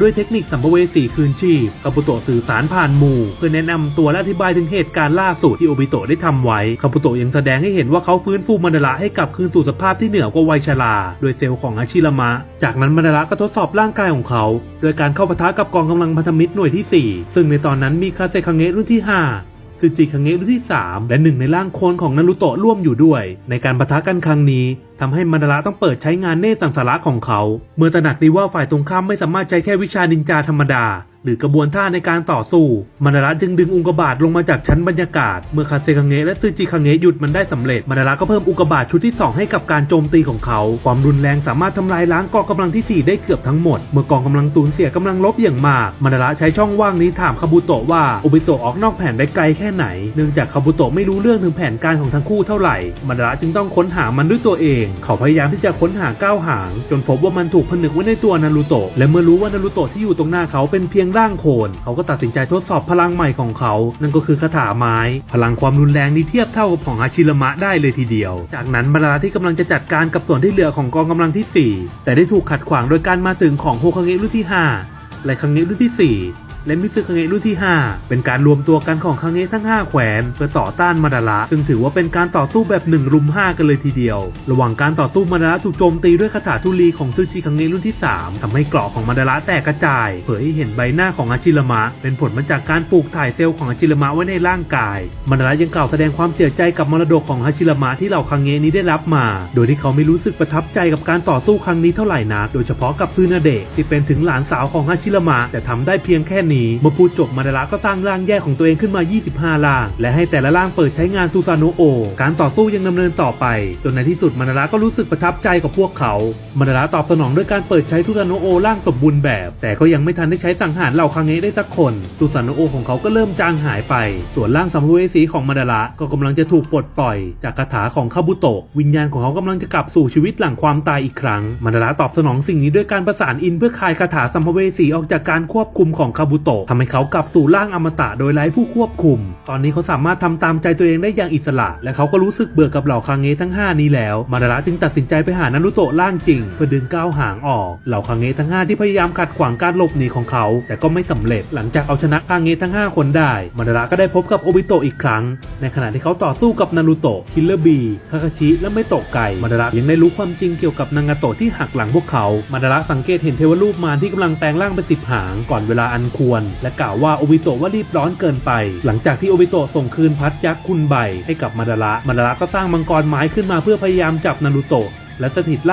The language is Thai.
ด้วยเทคนิคสัมภเวสีคืนชีพคาบุโตะสื่อสารผ่านหมู่ เพื่อแนะนำตัวและอธิบายถึงเหตุการณ์ล่าสุดที่โอบิโตะได้ทำไว้คาบุโตะยังแสดงให้เห็นว่าเขาฟื้นฟูมันดาระให้กลับคืนสู่สภาพที่เหนือกว่าวัยชรา โดยเซลล์ของอาชิรามะ จากนั้นมันดาระก็ทดสอบร่างกายของเขา โดยการเข้าปะทะกับกองกำลังพันธมิตรหน่วยที่ 4 ซึ่งในตอนนั้นมีคาเซคังเงะรุ่นที่ 5 ซึจิคังเงะรุ่นที่ 3 และหนึ่งในร่างโคลนของนารุโตะร่วมอยู่ด้วย ในการปะทะกันครั้งนี้ทำให้มันดาระต้องเปิดใช้งานเนตรสังสาระของเขา เมื่อตระหนักดีว่าฝ่ายตรงข้ามไม่สามารถใช้แค่วิชานินจาธรรมดา หรือกระบวนท่าในการต่อสู้มันดาระจึงดึงอุกกาบาตลงมาจากชั้นบรรยากาศ เมื่อคาเซคังเงะและซึจิคังเงะหยุดมันได้สำเร็จมันดาระก็เพิ่มอุกกาบาตชุดที่ 2 ให้กับการโจมตีของเขา ความรุนแรงสามารถทำลายล้างกองกำลังที่ 4 ได้เกือบทั้งหมด เมื่อกองกำลังสูญเสียกำลังลบอย่างมากมันดาระใช้ช่องว่างนี้ถามคาบุโตะว่าโอบิโตะออกนอกแผนได้ไกลแค่ไหน เนื่องจากคาบุโตะไม่รู้เรื่องถึงแผนการของทั้งคู่เท่าไหร่มันดาระจึงต้องค้นหามันด้วยตัวเอง เขาพยายามที่จะค้นหาก้าวหาง จนพบว่ามันถูกผนึกไว้ในตัวนารูโตะและเมื่อรู้ว่านารูโตะที่อยู่ตรงหน้าเขาเป็นเพียงร่างโคนเขาก็ตัดสินใจทดสอบพลังใหม่ของเขา นั่นก็คือคาถาไม้ พลังความรุนแรงนี่เทียบเท่ากับของอาชิรมะได้เลยทีเดียว จากนั้นมาดาราที่กำลังจะจัดการกับส่วนที่เหลือของกองกำลังที่ 4 แต่ได้ถูกขัดขวางโดยการมาถึงของโฮคังเงะรุ่นที่ 5 และคังเงะรุ่นที่ 4 และมิซึคังเงะรุ่นที่ 5 เป็นการรวมตัวกันของคังเงะทั้ง 5 แขวนเพื่อต่อต้านมาดาระซึ่งถือว่าเป็นการต่อสู้แบบ1รุม5 กันเลยทีเดียว ระหว่างการต่อสู้มาดาระถูกโจมตีด้วยคาถาทุลีของซึจิคังเงะรุ่นที่ 3ทำให้เกราะของมาดาระแตกกระจาย เผยให้เห็นใบหน้าของอาชิรมะ เป็นผลมาจากการปลูกถ่ายเซลล์ของอาชิรมะไว้ในร่างกาย มาดาระยังกล่าวแสดงความเสียใจกับมรดกของอาชิรมะที่เหล่าคังเงะนี้ได้รับมา โดยที่เขาไม่รู้สึกประทับใจกับการต่อสู้ครั้งนี้เท่าไหร่นักโดยเฉพาะกับซึนาเดะที่เป็นถึงหลานสาวของอาชิรมะแต่ทำได้เพียงแค่นี้เมื่อพูจบมาดาระก็สร้างร่างแยกของตัวเองขึ้นมา 25 ร่าง และให้แต่ละร่างเปิดใช้งานซูซาโนโอ การต่อสู้ยังดำเนินต่อไป จนในที่สุดมาดาระก็รู้สึกประทับใจกับพวกเขามาดาระตอบสนองด้วยการเปิดใช้ซูซาโนโอร่างสมบูรณ์แบบ แต่ก็ยังไม่ทันได้ใช้สังหารเหล่าคังเงะได้สักคนซูซาโนโอของเขาก็เริ่มจางหายไป ส่วนร่างสัมภเวสีของมาดาระก็กำลังจะถูกปลดปล่อย จากคาถาของคาบุโตะวิญญาณของเขากำลังจะกลับสู่ชีวิตหลังความตายอีกครั้งมาดาระตอบสนองสิ่งนี้ด้วยการประสานอินเพื่อคายคาถาสัมภเวสีออกจากการควบคุมของคาบุโตะทำให้เขากลับสู่ร่างอมตะโดยไร้ผู้ควบคุม ตอนนี้เขาสามารถทำตามใจตัวเองได้อย่างอิสระ และเขาก็รู้สึกเบื่อกับเหล่าคางเงะทั้ง 5 นี้แล้ว มาดาระจึงตัดสินใจไปหานารุโตะร่างจริง เพื่อดึงก้าวหางออก เหล่าคางเงะทั้ง 5 ที่พยายามขัดขวางการหลบหนีของเขา แต่ก็ไม่สำเร็จ หลังจากเอาชนะคางเงะทั้ง 5 คนได้ มาดาระก็ได้พบกับโอบิโตะอีกครั้ง ในขณะที่เขาต่อสู้กับนารุโตะ คิลเลอร์บี คาคาชิ และไม่โตะไก่ มาดาระยังได้รู้ความจริงเกี่ยวกับนางาโตะที่หักหลังพวกเขา มาดาระสังเกตเห็นเทวรูปมารที่กำลังแปลงร่างเป็นสิบหางก่อนเวลาอันควรและกล่าวว่าโอบิโตะว่ารีบร้อนเกินไป หลังจากที่โอบิโตะส่งคืนพัดยักษ์คุณใบให้กับมาดาระมาดาระก็สร้างมังกรไม้ขึ้นมาเพื่อพยายามจับนารุโตะและสถิตล่า